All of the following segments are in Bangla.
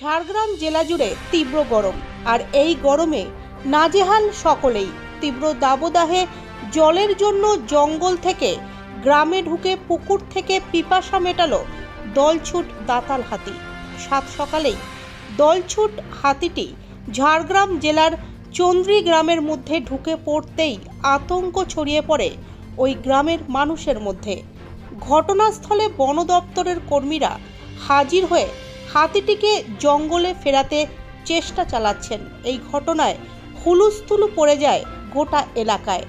ঝাড়গ্রাম জেলা জুড়ে তীব্র গরম। আর এই গরমে নাজেহাল সকলেই তীব্র দাবদাহে জলের জন্য জঙ্গল থেকে গ্রামে ঢুকে পুকুর থেকে পিপাসা মেটালো দলছুট দাতাল হাতি। সাত সকালেই দলছুট হাতিটি ঝাড়গ্রাম জেলার চন্দ্রী গ্রামের মধ্যে ঢুকে পড়তেই আতঙ্ক ছড়িয়ে পড়ে ওই গ্রামের মানুষের মধ্যে। ঘটনাস্থলে বন দপ্তরের কর্মীরা হাজির হয়ে হাতিটিকে জঙ্গলে ফেরাতে চেষ্টা চালাচ্ছেন এই ঘটনায় হুলুস্থুলু পড়ে যায় গোটা এলাকায়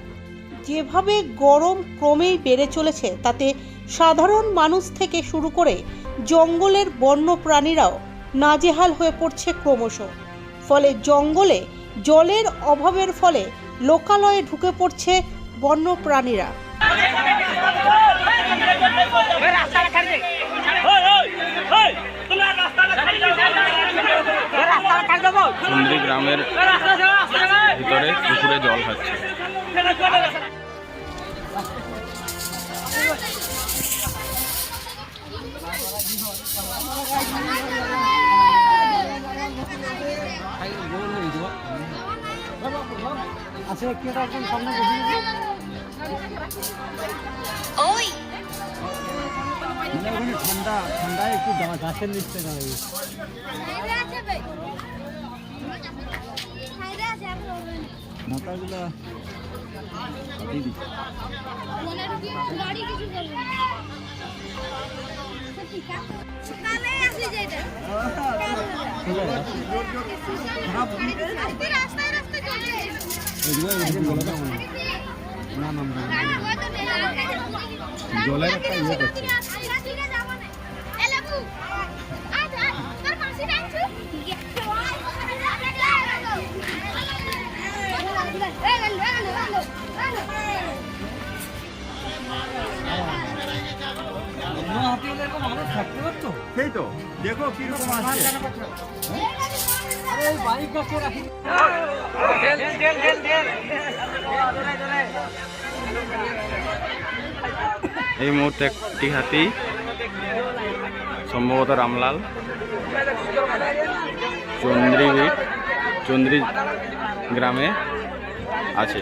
যেভাবে গরম ক্রমেই বেড়ে চলেছে তাতে সাধারণ মানুষ থেকে শুরু করে জঙ্গলের বন্য প্রাণীরাও নাজেহাল হয়ে পড়ছে ক্রমশ ফলে জঙ্গলে জলের অভাবের ফলে লোকালয়ে ঢুকে পড়ছে বন্য প্রাণীরা দেবো চন্দ্রী গ্রামের ভিতরে পুকুরে জল খাচ্ছে। ওই। ঠান্ডা ঠান্ডায় একটু গাছের নিচে দাঁড়িয়ে। মাথাগুলো হয়তো জলের একটা ইয়ে করছে। এই মুহূর্তে একটি হাতি সম্ভবত রামলাল। চন্দ্রী চন্দ্রী গ্রামে আছে